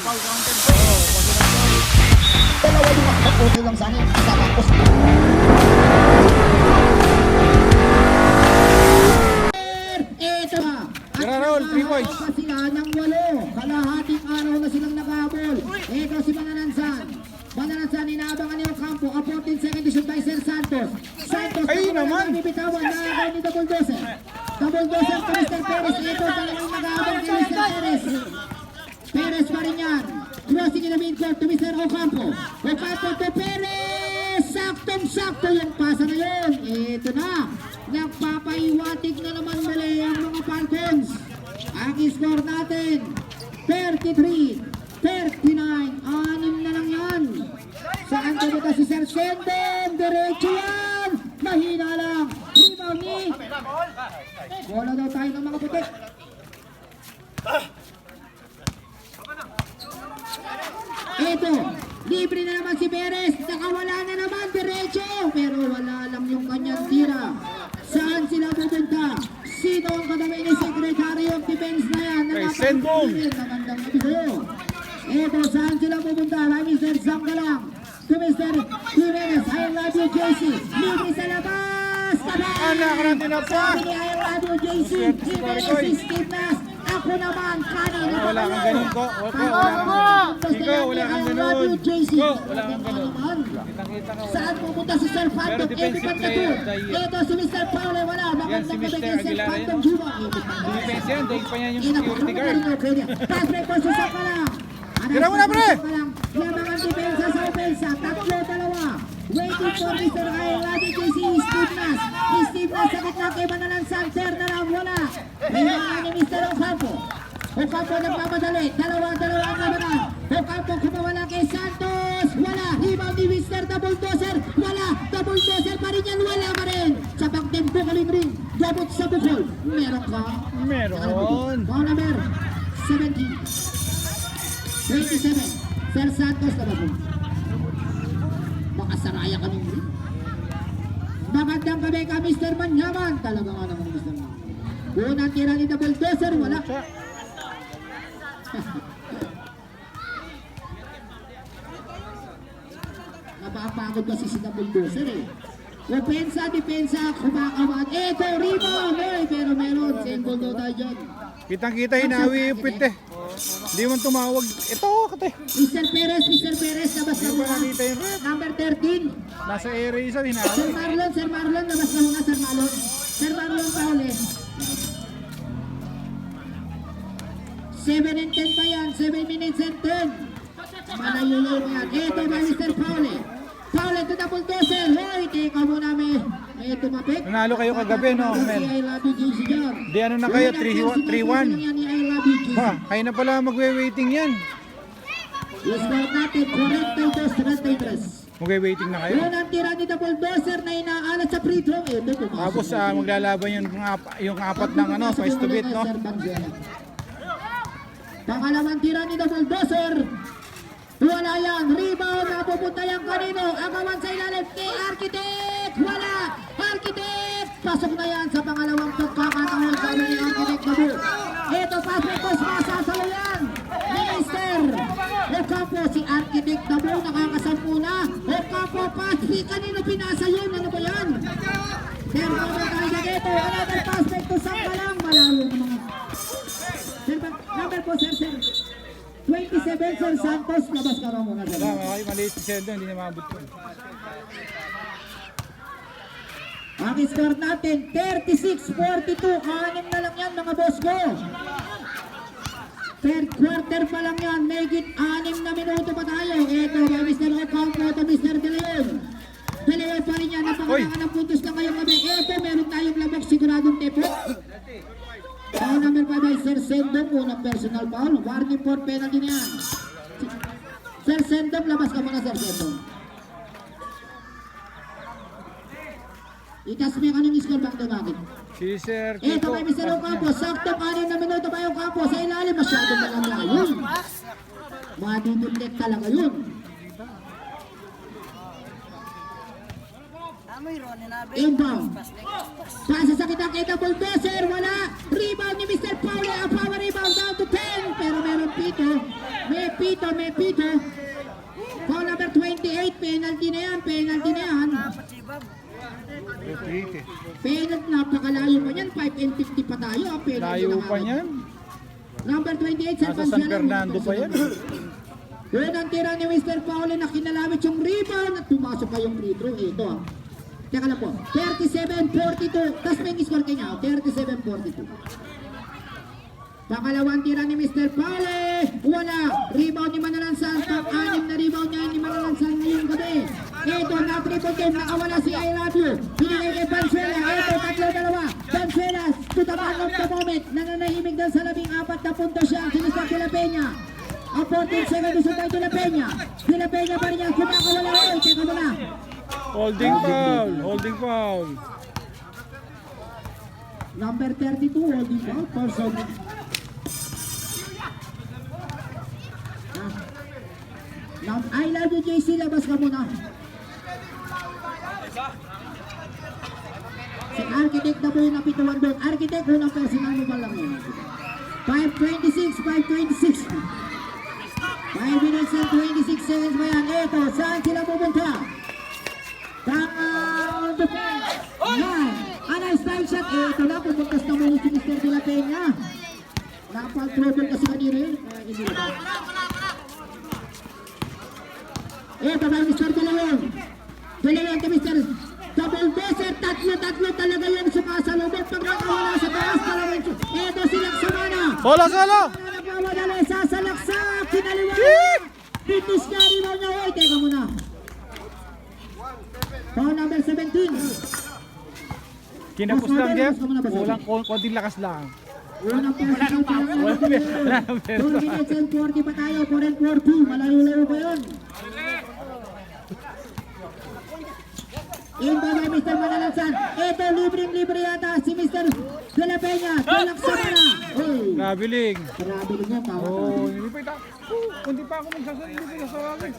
foul counted po. Dalawa yung okay lang sana yung isa tapos Ito na. At Tara, Raul, three points. nakahabol pa sila ng walo. Kalahating araw na silang nakahabol. Ito si Mananansan. Mananansan, inaabangan yung kampo. A 14 second issue by Sir Santos. Santos, Ay, naman. na bibitawan. Nakakaw ni Double Dozer. Double Dozer Mr. Perez. Ito, talagang nakahabol kay Mr. Perez. Perez pa. Crossing in the midcourt to Mr. Ocampo. Ocampo to Perez! Saktong-sakto yung pasa na yun. Ito na. Nagpapaiwatig na naman mali ang mga Falcons. Ang score natin, 33, 39, anim na lang yan. Saan pumunta si Sir Sendon? Diretso yan! Mahina lang. Rebound ni... Bola daw tayo ng mga putik. Ito, libre na naman si Perez. Nakawala na naman, diretso. Pero wala lang yung kanyang tira. Saan sila pupunta? Sino ang katabi ni Secretary of Defense na yan? Kay Sendong. Magandang gabi sa'yo. Ito, saan sila pupunta? Kay Mr. Zamgalang. To Mr. Jimenez. I love you, JC. Libre sa labas. Anak natin na pa. Sabi ni I love you, JC. Jimenez is Kidnas. Ako naman, kanina Ah, wala kang ganun ko. Ako, wala kang Basta Ikaw, wala ni kang ganun. JC. Ikaw, wala kang ganun. Naman. Ka. Saan pupunta si Sir Phantom? Pero defensive Every player pagkato. of the year. Ito si Mr. Paule, wala. Yan si Mr. Aguilar yan. Defense yan, dahil pa yan yung security guard. Pass break po si Saka lang. Tira mo na, pre! Yung mga depensa sa opensa, tatlo, dalawa. Waiting for Mr. Kay si Steve Nas. Steve Nas sa gitna kay Manalan Santer na lang wala. Kailangan ni Mr. Ocampo. Ocampo nagmamadali. Dalawa, dalawa ang labanan. Ocampo kumawala kay Santos. Wala. Rebound ni Mr. Double Dozer. Wala. Double Dozer pa rin yan. Wala pa rin. Sa pagtempo kaling ring. Gabot sa bukol. Meron ka. Meron. Ball number 17. 27. Sir Santos na ba po? Makasaraya kami rin. Magandang gabi ka, Mr. Manyaman. Talaga nga naman, Mr. Manyaman. Unang tira ni Double Dozer, wala. Napapagod kasi si Double Dozer eh. Opensa, depensa, kumakawan. Eto, rebound! Oy, pero meron. Single daw tayo dyan. Kitang-kita, hinawi yung pit eh. Hindi man tumawag. Ito, kate. Mr. Perez, Mr. Perez, labas ba muna. Number 13. Nasa area isa, hinawi. Sir Marlon, Sir Marlon, labas na muna, Sir Marlon. Sir Marlon Paule. 7 and 10 pa yan, 7 minutes and 10. Malayo-layo pa yan. Ba, Mr. Paule? Paule to the bulldozer. Hoy, teka muna, may, may tumapik. Nanalo kayo kagabi, no, Mel? I love you, JC dyan. Di ano na kayo, Unang 3-1. jersey na lang yan ni I love you, JC. Ha, kayo na pala magwe-waiting yan. Score natin, 42-33. Magwe-waiting na kayo. Unang tira ni Double Dozer na inaalat sa free throw. Ito. Tapos ah, maglalaban yung, yung apat ng ano, face to beat, no? Pangalawang tira ni Double Dozer. Wala yan. Rebound na pupunta yan kanino. Agawan sa ilalim ni Architect. Wala. Architect. Pasok na yan sa pangalawang pagkakataon sabi ni Architect Babu. Ito pasok ko masasawa yan. Minister. Ocampo si Architect Babu nakakasampu na. Ocampo pasok. Kanino pinasa yun? Ano ba yan? Pero kung tayo dito, another pass back to Sangkalang. Malalo ng mga Sir, ba- number po, sir, 27, Sir Santos. Labas ka na muna. Wala, okay, maliit si Sendo, hindi na maabot ko. Ang score natin, 36-42. Anim na lang yan, mga boss ko. Third quarter pa lang yan. Megit anim na minuto pa tayo. Ito, by Mr. Ocampo to Mr. De Leon. De Leon pa rin yan. Napakanangan ng puntos na ngayong gabi. Ito, meron tayong labok. Siguradong tepo. Foul number 5 by Sir Sendong. Unang personal foul. Warning for penalty na yan. Sir Sendong, labas ka muna, Sir Sendong. Itas mo yung anong score back to bakit? Si Sir Ito Kiko. kay Mr. Ocampo, sakto anim na minuto pa yung Ocampo sa ilalim, masyadong malala yun. Maduduplet talaga yun. Inbound. Pasa sa kita kita bulldozer. Wala. Rebound ni Mr. Paule. A power rebound down to 10. Pero meron pito. May pito, may pito. Foul number 28. Penalty na yan. Penalty na yan. Eh. Penalty. Napakalayo pa yan. 5 and 50 pa tayo. ah. Penalty Layo na pa niyan. Number 28. Nasa San Fernando pa yan. Yun ang tira ni Mr. Paule na kinalawit yung rebound at pumasok pa yung free throw. Ito ah. Teka lang po. 37-42. Tapos may score kanya. 37-42. Pangalawang tira ni Mr. Paule. Wala. Rebound ni Manalansan. Pang-anim na rebound niya ni Manalansan ngayong gabi. Ito na triple game. Nakawala si I love you. Binigay kay Pansuela. Ito tatlo dalawa. Pansuela to the man of the moment. Nananahimik dahil sa labing apat na punto siya. ang Sinistak de la Peña. Ang 14 second gusto tayo de la Peña. De la Peña pa rin yan. Kumakawala. Teka mo na. Holding foul. Holding foul. Number 32, holding foul, person. Now, I love you, JC. Labas ka muna. Si Architect na po yung napituan doon. Architect, unang personal mo pa lang yun. 5.26, 5.26. 5 minutes and 26 seconds pa yan. Eto, saan sila pupunta? Down the fence. Yan. Ano style shot? Eh, ito na, pupuntas na muna si Mr. De La Peña. Napag-trouble kasi kanina yun. Kaya hindi na. Ito ba Mr. De Leon to Mr. Double Desert. Tatlo, tatlo talaga yung sumasalubot. Pag nakawala sa taas, talagang Ito sila sa mana. Solo, solo! Nagmamadali, sasalaksak, kinaliwa. Finish na rebound niya. Oy, teka muna. Foul number 17. Kinapos lang, Jeff. Kulang kon- konting lakas lang. Unang wala nang 2 minutes and 40 pa tayo. 4 and 40. Malayo-layo pa yun. Inbound by Mr. Manalansan. Ito, libreng-libre yata si Mr. De La Peña. Tulak sa mana. Nabiling. yan. Tawa Oh, hindi pa ita. Kundi pa ako magsasabi, hindi ko sasawagin.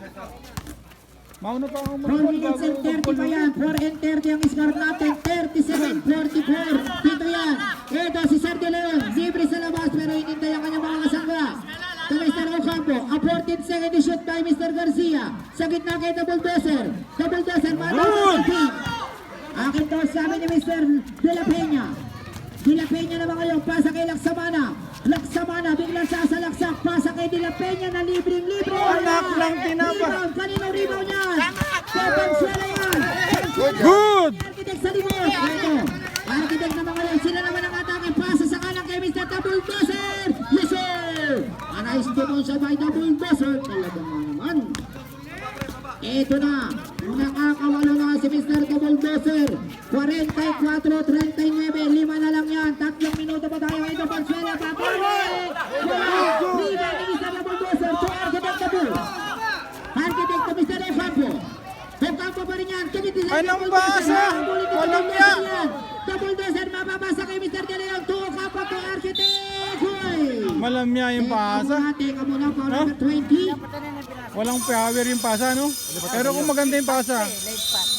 Mauna pa ako 4 mag-call minutes and 30 bago pa yan. 4 and 30 ang score natin. 37-44. Dito yan. Ito si Sir De Leon. Libre sa labas pero hinintay ang kanyang mga kasangga. To Mr. Ocampo. A 14 second shoot by Mr. Garcia. Sa gitna kay Double Dozer. Double Dozer. Good! Akin to sabi ni Mr. De La Peña. De La Peña naman ngayon. Pasa kay Laksamana. Laksamana. Biglang sasalaksak. Pasa kay De La Peña na libreng-libre. Anak ng tinapa. Rebound. Kanino rebound yan? Kay Pansuela yan. Good! Architect sa likod. Ito. Architect naman ngayon. Sila naman ang atake. Pasa sa kanan kay Mr. Double Dozer. Yes, sir. A nice demonsa by Double Dozer. Talaga naman. Ito na. Nakakawalo na si Mr. Double Dozer. 44-39. Lima na lang yan. Tatlong minuto pa tayo. Ito Pansuela. Papalik. Rebound ni Mr. Double Dozer. To Architect Double. Architect to Mr. Efampo. Efampo pa rin yan. Anong Double basa? Walang Double ya. Dozer yan. Double Dozer mababasa kay Mr. De Leon. To Ocampo to Architect. Malamya yung pasa. Teka muna, teka muna. Foul Ha? number 20. Walang power yung pasa, no? Pero kung maganda yung pasa,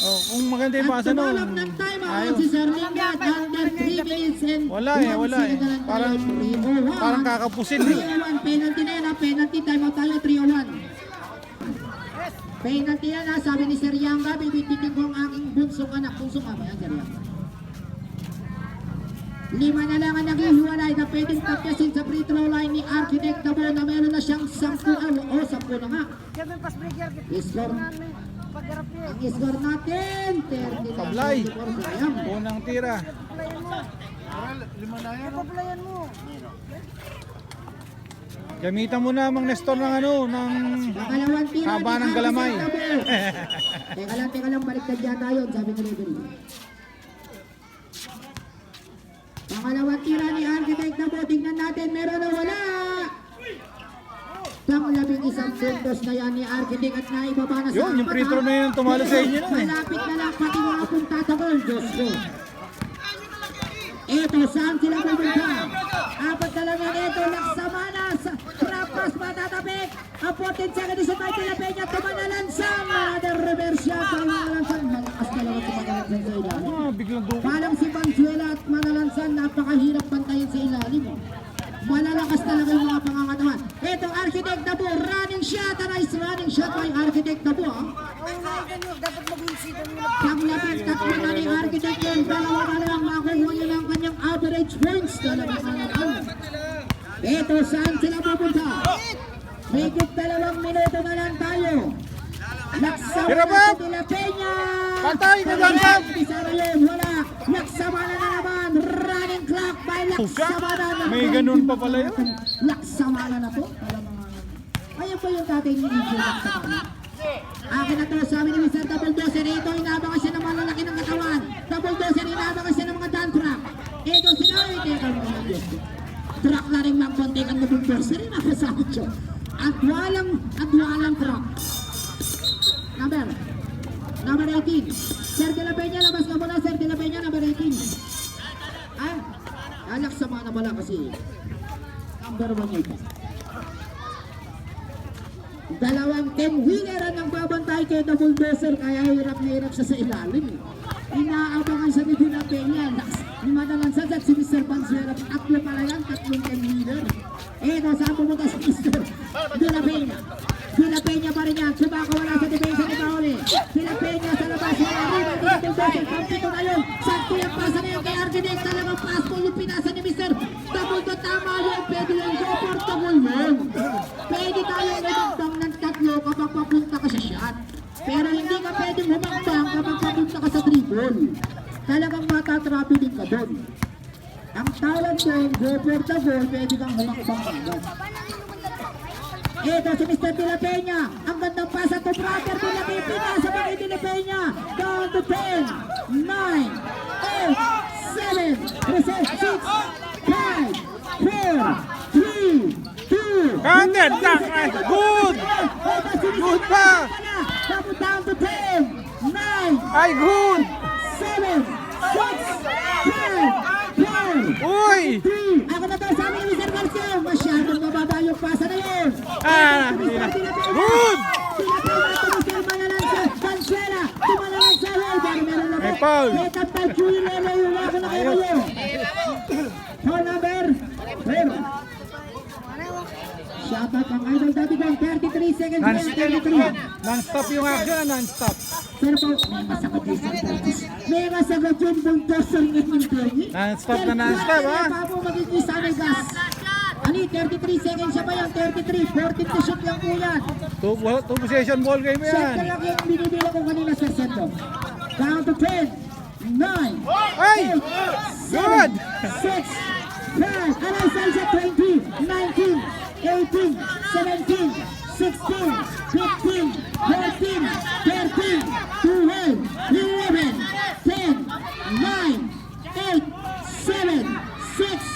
oh, kung maganda yung pasa, no? tumalab ng time out Ayaw. si Sir Lingat under 3 minutes and Wala eh, wala eh. na. Parang, 301. parang kakapusin eh. 301, penalty na yan ha, penalty, time out tayo, 301. Penalty yan ha, sabi ni Sir Yanga, bibitikin ko ang aking bunsong anak, bunsong ama yan, Sir Yanga. Lima na lang ang naghihiwalay na pwedeng tapyasin sa free throw line ni Architect Tabo na meron na siyang 10 ah, o 10 na nga. Score, ang score natin, 30 Tablay. Unang tira. Gamitan mo na mang Nestor ng ano, ng Haba ng galamay. Teka lang, teka lang, baliktad yata yun, sabi ni referee. Pangalawang tira ni Architect Tabo, tignan natin, meron na wala. Pang labing isang puntos na yan ni Architect at naibaba na sa Yun, yung free throw na yun tumalo sa inyo nun eh. Malapit na lang pati mga puntatagol, Diyos ko. Ito, saan sila pupunta? Apat na lang yan, ito, laksamana sa trapas, matatapik. Ang 14 second is by Tila Peña, tumanalansan. Another reverse shot, tumanalansan. Malakas lang tumanalansan biglang dugo. Parang si Valenzuela at Manalansan, napakahirap bantayan sa ilalim. Malalakas talaga yung mga pangangatawan. Ito, Architect Dabo, running shot. A nice running shot by Architect Dabo. ah. Dapat Paglapit tatlo na ni Architect yun, dalawa na lang makuha niya ng kanyang average points. Dalawa na lang. Ito, saan sila pupunta? Higit dalawang minuto na lang tayo. Nagsama na La Peña. Patay ka dyan, yun, wala. Nagsama na na naman. Running clock by Laksama na. May ganun pa pala yun. Laksama na na nga. Ayan pa yung tatay ni Injo Laksama. Akin na to, sabi ni Mr. Double Dozer, ito inabangan siya ng malalaki ng katawan. Double Dozer, inabangan siya ng mga dump truck. Ito, sinabi, teka mo ng Diyos. Truck na rin mga kontikan na Double Dozer, ako sa akin At walang, at walang truck. Number, number 18. Sir De La Peña, labas ka muna, Sir De La Peña, number 18. Ah, alak sa mga pala kasi number 1 ito. Dalawang 10-wheeler ang nagbabantay kay The Bulldozer kaya hirap na hirap siya sa ilalim. eh. Inaabangan siya ni De La Peña. Ni Madalang Sadat, si Mr. Pansuera. Tatlo pala yan, tatlong 10-wheeler. Eto, saan pumunta si Mr. De La Peña? De La Peña pa rin yan. Sumakawala sa depensa ni Pauli. De La Peña sa labas. Wala rin ang De Bulldozer. Kampito na yun. Sakto yung pasa na yun kay Argenek. Talagang fastball yung pinasa ni Mr. Double to tama yun. Pwede yung go for double yun. Pwede tayong humakbang ng tatlo kapag papunta ka sa shot. Pero hindi ka pwedeng humakbang kapag papunta ka sa dribble. Talagang matatrapiling ka doon. Ang tawag doon, go for the goal, pwede kang humakbang agad. Ito si Mr. De La Peña. Ang gandang pasa to brother De La Peña. Pa kay De La Peña. Down to 10, 9, 8, 7, 6, 5, 4, 3, 2, Counter, Jack. Ay, good! Good pa! Tapos down to 10, 9, Ay, good! 7, 6, 5, 4, Uy! Three. Ako na to, sabi ni Mr. Garcia. Masyadong mababa yung pasa na yun. Ah, Mr. Tinapena. Good! Pero na May foul. Na. Phone number. Pero. Shoutout ang idol dati ko. 33 seconds. pa yan, 33. Non-stop yung action, non-stop. Pero po, may masagot yung Curtis. May masagot yung bulldozer ngayon, Bernie. Non-stop na non-stop, ha? Kaya pa po magiging sanay gas. Ani, 33 seconds siya pa yan, 33. 14 to shoot lang po yan. Two, two possession ball game yan. na lang yung binibilang ko kanina sa Sento. Down to 10, 9, Ay! 8, Good! 7, 6, 5, alay sa isa, 20, 19, 18, 17, 16, 15, 14, 13, 12, 11, 10, 9, 8, 7, 6,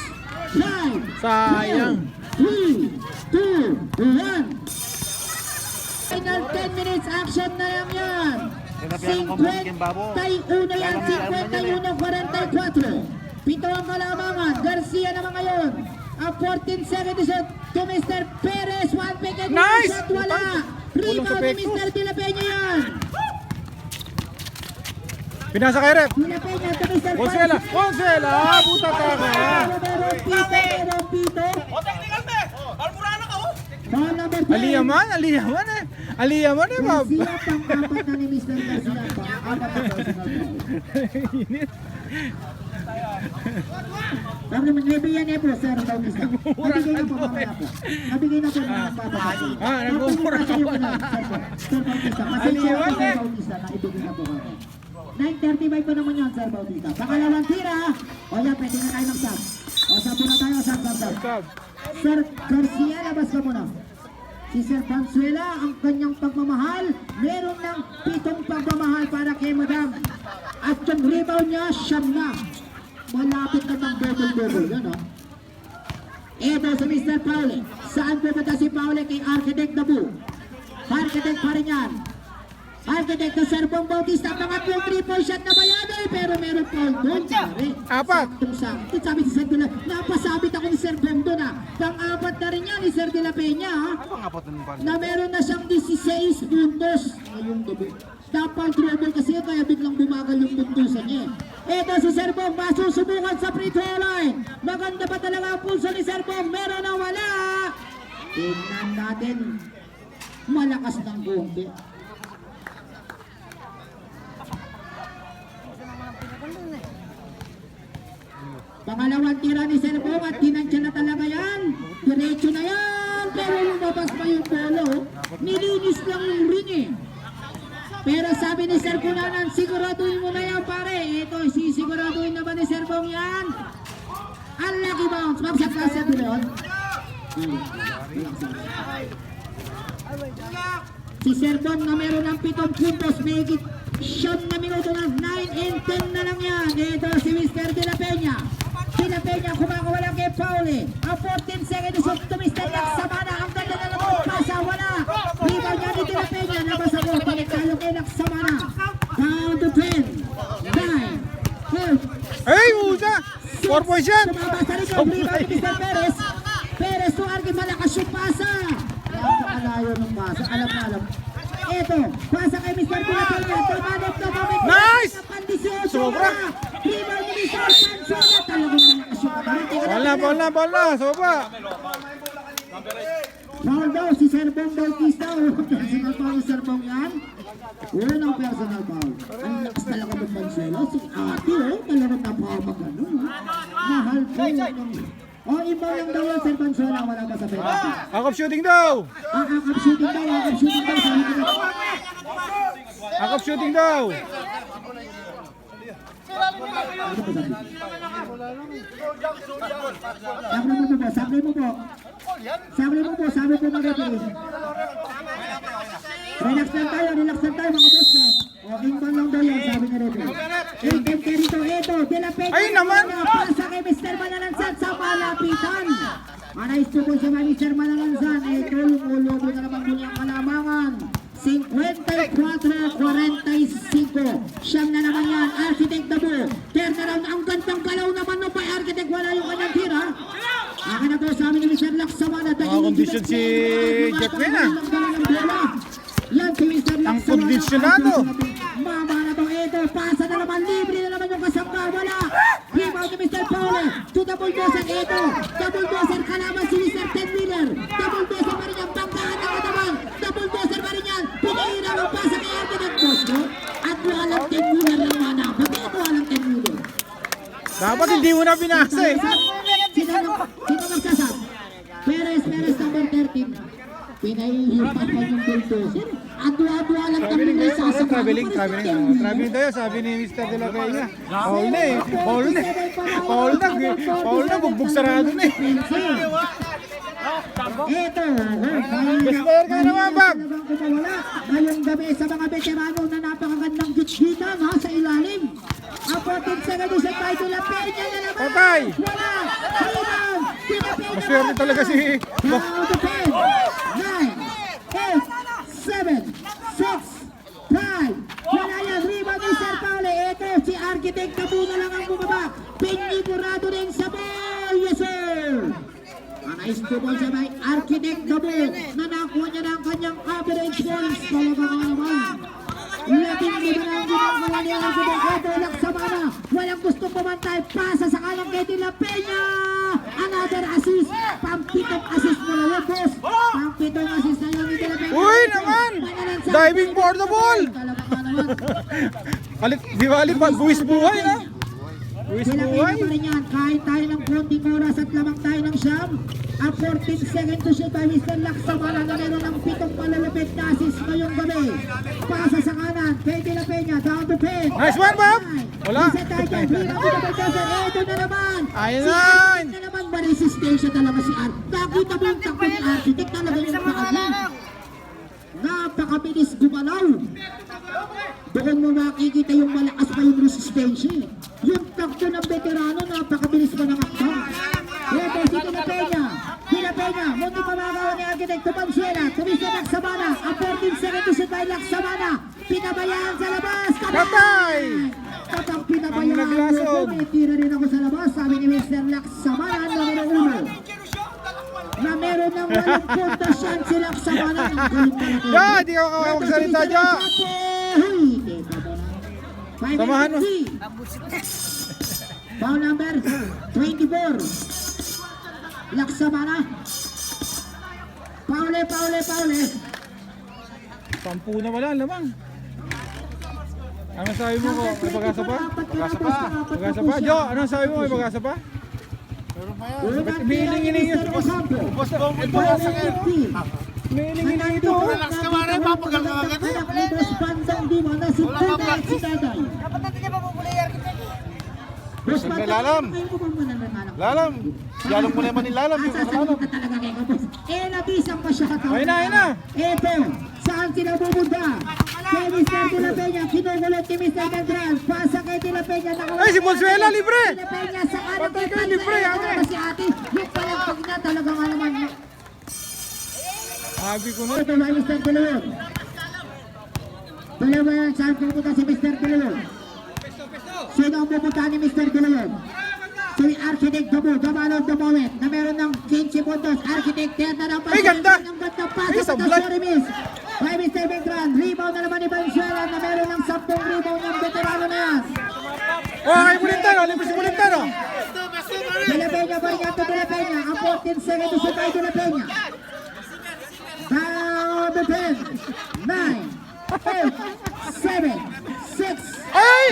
5, Sayang. 3, 2, 1. Final 10 minutes action na lang yan. 51 yan, 51-44. Pito ang kalamangan. Garcia naman ngayon. Ang 14 seconds shot to Mr. Perez. One pick and Nice! shot wala. Rebound ni. Mr. De La Peña yan. Pinasa kay Mr. Consuela. Consuela, ah, puta ka number 10. Aliyaman, aliyaman eh. Aliyaman eh, Bob. Na na. Sabi naman, nabigyan niya po, Sir Bautista. Nabigay na po mamaya po. Nabigay na po mga papapasa. Ah, nagmumura ka pala. Sir Bautista. Pasensya na po, Aliwan Sir eh. Bautista, na ibigay na po kami. 9.35 pa naman yan, Sir Bautista. Pangalawang tira. O yan, pwede na tayo ng sub. O, sub na tayo, sub, sub, sub. Sir Garcia, labas ka muna. Si Sir Pansuela, ang kanyang pagmamahal, meron ng pitong pagmamahal para kay Madam. At yung rebound niya, siyam na. Malapit na ng double-double. Yan, oh. Ito si Mr. Pauli. Saan pupunta si Pauli kay Architect Dabu? Architect pa rin yan. Architect na Sir Bong Bautista. Pangatlong three-point shot na bayado eh, pero meron foul doon. Pare. Apat. Saktong sakto. Sabi si Sir Dela, napasabit ako ni Sir Bong doon ah. Pang-apat na rin yan ni Sir De La Peña ah. Na meron na siyang 16 puntos ngayong gabi. Dapat trouble kasi kaya biglang bumagal yung puntusan niya eh. Ito si Serbong masusubukan sa free throw line. Maganda pa talaga ang pulso ni Serbong. Meron na wala. Tingnan natin. Malakas ng gumbi. Pangalawang tira ni Serbong at tinansya na talaga yan. Diretso na yan. Pero lumabas pa yung polo. Nilinis lang yung ring eh. Pero sabi ni Sir Kunanan, siguraduhin mo na yan pare. Ito, sisiguraduhin na ba ni Sir Bong yan? Unlucky bounce. Ma'am, sa klase doon. Si Sir Bong na meron ng pitong puntos, may higit siyam na minuto na 9 and 10 na lang yan. Ito si Mr. De La Peña. La Peña kumakawala kay Pauli. Ang 14 seconds up to Mr. Laksamana. Ang ganda na naman pasa. Wala. Rebound niya ni La Peña. Nabasa ko. Balik tayo kay Laksamana. Down to 10. 9. 8. Ay, usa! 4 points yan! Tumabasa rin ang rebound ni Mr. Perez. Perez to Arki malakas yung pasa. Napakalayo ng pasa. Alam na alam. Eto, pasa kay Mr. Pinatolga. Tumanap na kami. Nice! Pandisyon. Sobra. Rebound ni Mr. Pansola. Talagang malakas yung pasa. Ball na, ball na, ball na! Soba! Foul daw si Serbong Bautista. Unang personal foul si Serbong yan. Unang personal foul. Ang lakas talaga ng Pansola. Si ate oh. Talagang napahamak ano. oh. Mahal ng- Oh, iba lang daw yan, Sir Pansola. Wala ba sa penalty? Akop shooting daw! Ah, akap shooting daw, akap shooting daw. Ko, Akop shooting daw! ano ba sabi? Sabi mo po, sabi mo po. Sabi mo po, sabi po mga referee. Relax lang tayo, relax lang tayo mga boss ko. O, imbang lang daw yan, sabi ni referee. Imbang ka rito, eto, de la Peña. Ay, naman! Pasa kay Mr. Manalansan sa malapitan. Anais po po mga Mr. Manalansan. Ito yung ulo, di na naman muli ang kalamangan. 54-45. Siyam na naman yan. Architect Dabo. Turnaround. Ang gandang galaw naman no by Architect. Wala yung kanyang tira. Akin na to sa amin ni Mr. Laksamana. Mga kondisyon si Jeff Mena. Yan si Mr. Ang Laksamana. kondisyonado. Mama na to ito. Pasa na naman. Libre na naman yung kasangka. Wala. Rebound ni Mr. Paule. To the bulldozer. Ito. The bulldozer. Kalaban si Mr. Ted Miller. The bulldozer pa rin yan. Banggaan ng katawan. The bulldozer pa rin yan. Pinahirap ang pasa kay Architect Bosco. At walang Ted Miller ng mana. Pati ito walang Miller. Dapat hindi mo na binasa eh! Sino sino nagsasab? Perez, Perez number 13. Pinahihirapan yung bulldozer. Adwa-adwa lang kami na Ano, sasama. traveling, traveling. Oh, traveling tayo, sabi ni Mr. De La Peña. Paul na eh. Paul na eh. Paul na. Paul na, bugbog sarado na eh. Best player ka naman, Bob. Ngayong gabi sa mga veterano na napakagandang gitgitan ha, sa ilalim. Ang 14 seconds sa title na Peña na naman. Patay. Wala. Peña Maswerte naman. talaga si... Down to 10, 9, 8, 7, 6, 5. Wala yan. Rebound ni Sir Paule. Ito, si Architect na lang ang bumaba. Pinigurado din sa ball. Yes, sir. Anais po po siya may Architect Tabu na nakuha niya ng kanyang average points. Talaga nga naman. Labing lima na ang ginagawa ni Architect. Ito, laksamana. Walang gusto pumantay. Pasa sa kalang kay De La Peña. Another assist. Pampitong assist mo na yun, boss. Pampitong assist na yun ni De La Peña. Uy, naman! Diving for the ball! Talaga nga naman. Di ba buwis buhay na? Buhay? pa rin yan. Kahit tayo ng konting oras at lamang tayo ng siyam. Ang 14 second to shoot by Mr. Laksamana na meron ng pitong malalapit na assist ngayong gabi. Pasa sa kanan. Kay De La Peña. Down to 10. Nice one, Bob! Wala. Isa tayo dyan. Rebound to the Bulldozer. Ito na naman. Ayun Si na. Architect na naman. Maresistensya talaga si Art. Nakita mo yung takbo ni Architect. Talaga yung pakagin. Napakabilis gumalaw. Doon mo makikita yung malakas pa yung resistensya. eh. Yung takbo ng veterano, napakabilis pa ng akbang. Ito si Pinapenya. Pinapenya, mundi pa magawa ni Architect Tumansuela. Tumisanak sa mana. Ang 14 seconds to shoot by Laksamana. Pinabayaan sa labas. Patay! Kapag Ang pinabayaan mo, may tira rin ako sa labas. Sabi ni Mr. Laksamana, numero uno. Na meron ng walang pundasyon si Laksamana. Ja, di ka makakagsalita, Ja. Hoy, Samahan mo. three. Foul number 24. Laksamana. Paule, Paule, Paule. Sampu na wala lamang. Ano sabi mo ko? May pag-asa pa? Pag-asa pa. Pag-asa pa? Jo, ano sabi mo? May pag-asa pa? Unang Hinihiling tira ni yun. Mr. Ocampo. Boss, Ito ang 50. Hinihiling ito. Relax ka man eh, papagal ka eh. Na Tenda si Daday. Dapat natin niya yung architect. Boss, Siyempre, Bandang, lalam. Lalam. Lalong mo naman yung lalam. Ah, Yung lalam. ka. Eh, nabisang pa siya katawan. Ayun na, ayun na. Eto, saan sila pupunta? Kay Mr. De La Peña, kinugulot ni Mr. Beltran. Pasa kay De La Peña. Ay, si Bonsuela, libre. De La Peña sa kanan Patay kay ka, libre, Pansa. ate. Ito si ate. Yung palang pag na talaga nga naman. Sabi ko na. Ito ba Mr. De Leon, saan pupunta si Mr. Leon? Sino ang pupunta ni Mr. Leon? Si Architect Gabo, Gamalog Gamawet, na meron ng 15 puntos. Architect Teta ng Ay, ganda! Ng ganda pa Ay, sa sablay! Sorry, miss. By Mr. Beltran, rebound na naman ni Valenzuela na meron ng 10 rebound ng veterano na yan. Oh, kay Bulintano. Libre si Bulintano. De La Peña, Barigato De La Peña, ang 14 seconds si Tay De La Peña. Down the 10, 9, 8, 7, 6, Ay!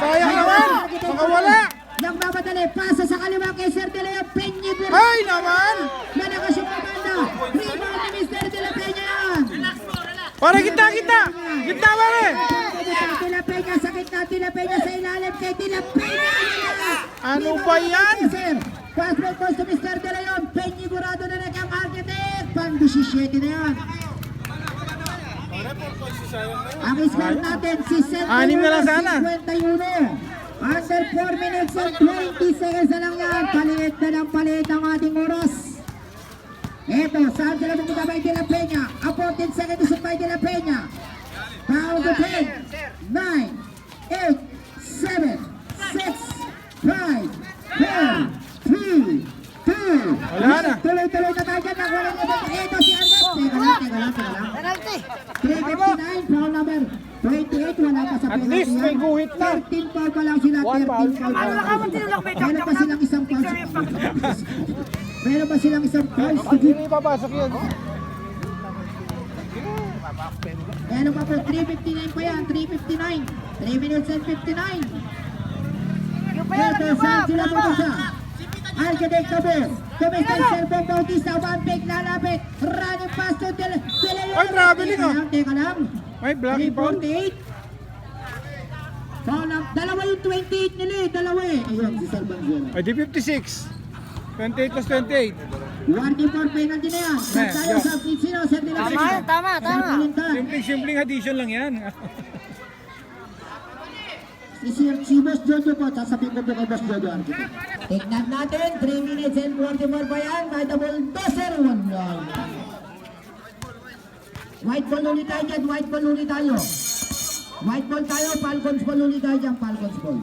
Sayang naman! Makawala! Nang mamadali, pasa sa kaliwa kay Sir De Leon, Peña Ay naman! Malakas yung pamanda. Rebound ni Mr. De La Peña. Para kita, kita! Kita pare! De La Peña sa gitna, De La Peña sa ilalim kay De La Peña. Ano ba yan? Break goes to Mr. De Leon. Peña Gurado na naging Pang 17 na yan. Ang score natin, si Anim na lang sana. 51. Under 4 minutes and 20 seconds na lang yan. Paliit na ng paliit ang ating oras. Eto, saan sila pumunta by De La Peña? A 14 seconds to by De La Peña. Down to 10, 9, 8, 7, 6, 5, 4, 3, 2, Wala na. Tuloy-tuloy na tayo dyan. Nakuha niya ba? Ito si Andres. Teka lang, teka lang, teka lang. Penalty. 359, foul number 28, wala pa sa At penalty least may guhit na. 13 foul pa lang sila, 13 foul pa Ano lang. Meron pa silang isang foul. Meron pa silang isang foul. Hindi papasok yun. Meron pa po, 359 pa yan, 359. 3 minutes and 59. Yung pa yan, Ito, ano Architect Cabo, Commissioner Servo Bautista, one pick lalapit, running pass to Del De Leon. Ay, traveling, ah. teka lang. May blocking foul. 348. Foul lang. Dalawa yung 28 nila eh. Dalawa eh. Ayun, si Sir Banzuela. Ay, di 56. 28 plus 28. 1 penalty na yan. Sa tayo sa La Tama, tama, tama. Simpleng, simpleng addition lang yan. Si, si, Boss Jojo po. Sasabihin ko po kay Boss Jojo. Tignan natin. 3 minutes and 44 pa yan. By the ball, doser. Wala. White ball ulit tayo dyan. White ball ulit tayo. White ball tayo. Falcons ball ulit tayo dyan. Falcons ball.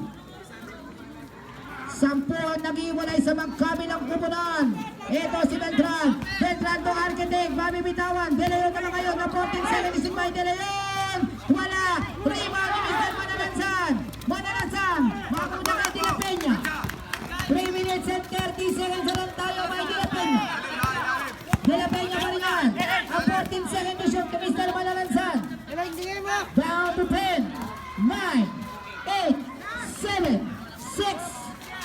Sampu ang nag-iwalay sa magkabilang kupunan. Ito si Beltran. Beltran to architect. Mabibitawan. De Leon naman ngayon. Na 14 seconds by De Leon. Wala. Rebound ni Mr. Manalansan. Manalansan. Mapunta kay De La Peña. 3 minutes and 30 seconds na lang tayo Peña. De La Peña pa rin yan. A 14 second to shoot hindi nga mo. Down to 10, 9, 8, 7, 6,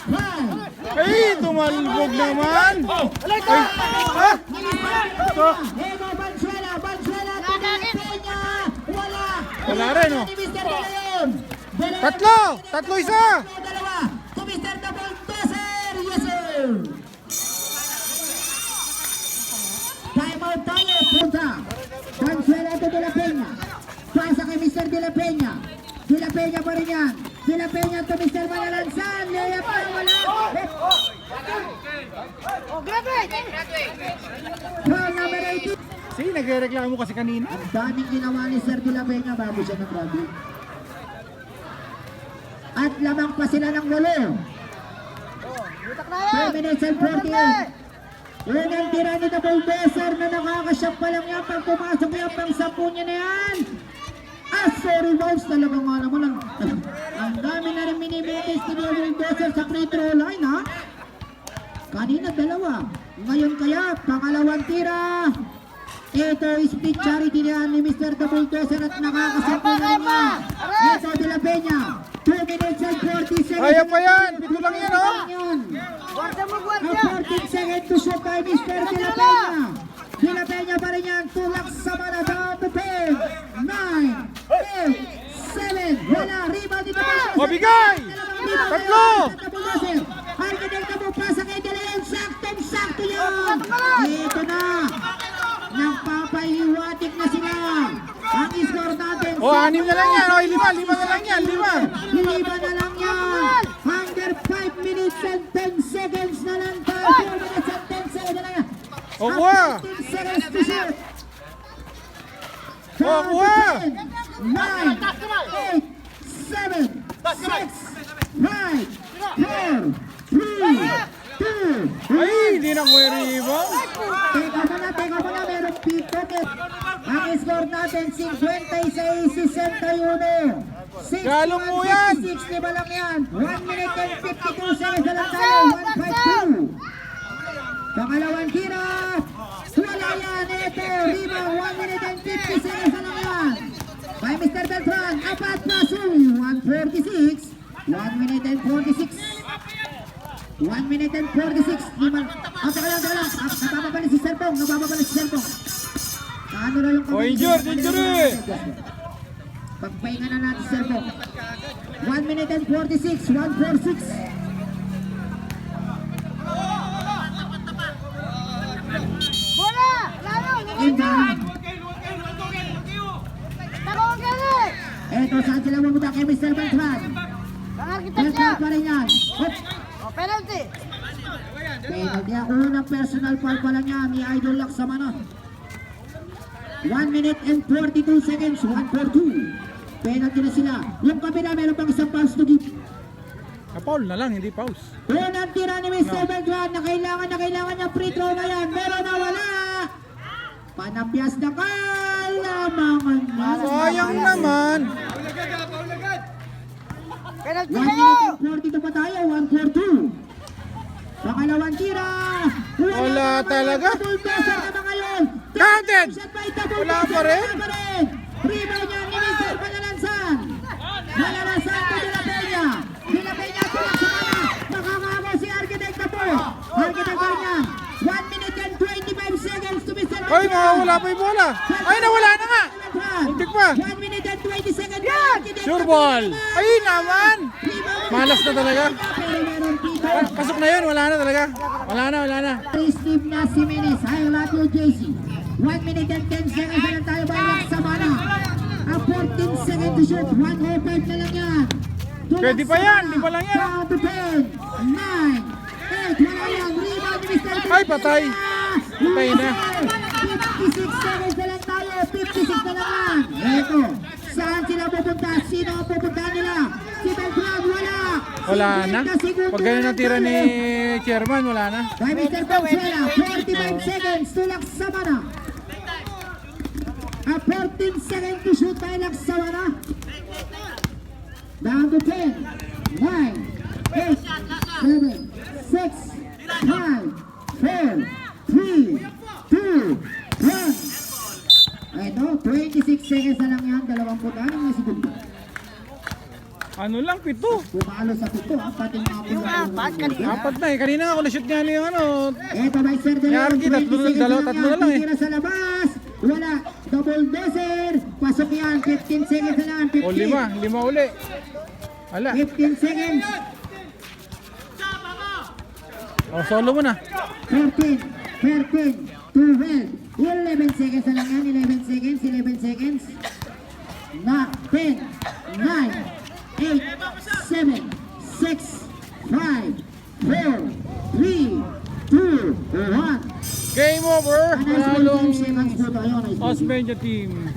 5. Ay, tumalbog naman! Ay, ha? Ego Bansuela, Bansuela, Peña, wala. Wala rin, oh. Tatlo! Tatlo isa! Mr. De La Peña. De La Peña pa rin yan. De La Peña to Mr. Malalansan. Layup na wala. Oh, grabe. Foul number 18. Sige, nagre-reklamo kasi kanina. Ang daming ginawa ni Sir De La Peña bago siya nag-grabe. At lamang pa sila ng walo. Yan. 5 minutes and 48. Unang tira ni the bulldozer na nakakasyap pa lang yan pag pumasok yung pang sampu niya na yan. Aso rebounds talaga nga naman ang, ang dami na rin minimitis ni Double Dozer sa free throw line ha. Kanina dalawa. Ngayon kaya, pangalawang tira. Ito is split charity niya ni Mr. Double Dozer at nakakasampo na niya. Ito de la Peña. 2 minutes and 40 seconds. Kaya pa yan. Pito lang yan, oh. Yan. Guardia mo, A guardia. 14 seconds to shoot by Mr. De La Peña. De La Peña pa rin yan. Tulak sa mana down to 10, 9, 8, 7. Wala. Rebound dito pa. O, bigay! Tatlo! Arkitekta mo pasa kay De Leon. Saktong sakto yan. Ito na. Nagpapahiwatik na sila. Ang score natin. O, anim na lang yan. O, lima, lima na lang yan. Lima. Lima na lang yan. Under 5 minutes and 10 seconds na lang tayo. 4 minutes and 10 seconds na lang yan. O, kuha. 15 seconds to shoot. O, kuha. 9, 8, 7, 6, 5, 4, 3, 2, Ay, hindi na. Teka muna, teka muna, merong pickpocket. Ang score natin, 56-61. 6 Galong mo yan. 56, lima lang yan. 1 minute and 52 seconds na lang tayo. 152. Pangalawang tira. Wala yan. Ito, rebound. 1 minute and 50 seconds na lang. By Mr. Beltran. Apat na sui. 146. 1 minute and 46. 1 minute and 46. Lima. Ah, teka lang, teka lang. Nabababalik si Serpong. Nabababalik si Serpong. Ano na yung Oh, injured, injury. Pagpahinga na natin Serpong. 1 minute and 46. 146. Ka na! Eto saan sila pumunta kay Mr. Beltran. Ang! Beltran pa rin yan. Oops. O, penalty! Penalty niya. Unang personal foul pa lang niya ni Idol Locke sa mano. 1 minute and 42 seconds. 142. Penalty na sila. Yung kabila meron pang isang fouls to give. Paul na lang, hindi pause. Unang tira ni Mr. Beltran na kailangan na kailangan niya free throw na yan. Meron na wala. Panapyas na kalamangan na. Sayang naman. Penalty 1 kayo! minute and 42 pa tayo. 142. Pangalawang tira. Wala talaga. Double dozer naman ngayon. Counted. Wala pa rin. Wala pa rin. Rebound niya ni Mr. Panalansan. Panalansan to De La Peña. De La Peña tulak sa. Makakamo si Architect na po. Architect rin yan. 1 minute and 25 seconds Ay, mawawala pa yung bola. Ay, nawala na nga. Muntik pa. 1 minute and 20 seconds. Architect Sure ball. Ay, naman. Malas na talaga. Pasok na yun, wala na talaga. Wala na, wala na. Steve Nasimenes, I love you JC. 1 minute and 10 seconds na lang tayo balak sa mana. A 14 second to shoot, 105 na lang yan. Pwede pa yan, di pa lang yan. Down to 10, 9, 8, wala yan. Rebound Mr. Ay, patay. Patay na. 56 seconds na lang tayo, 56 na yan. Eto, saan sila pupunta? Sino ang pupunta nila? Si Beltran, wala. Wala na. 50 segundo Pag ganun na ang tira ni chairman, wala na. By Mr. Consuela, 45 seconds to Laksamana. A 14 seconds to shoot by Laksamana. Down to 10, 9, 8, 7, 6, 5, 4, 3, 2, 1. Ito, 26 seconds na lang yan. Dalawang mga segundo. Ano lang, pito. Pumalo sa pito, ang pating mga pulaan. Apat na eh. Kanina nga ako na-shoot niya yung ano. Eto by Sir tatlo 20 na- seconds dalawa- lang tatlo yan. na lang eh. Titira sa labas. Wala. Double dozer. Pasok yan. 15 seconds na lang. 15. O lima, lima uli. Ala. 15 seconds. O solo mo na. 14. 13. 12. 11 seconds na lang yan. 11 seconds. 11 seconds. Na. 10. 9. 8. 7. 6. 5. 4. 3. 2. 1. Game over. Panalong Osmeña team.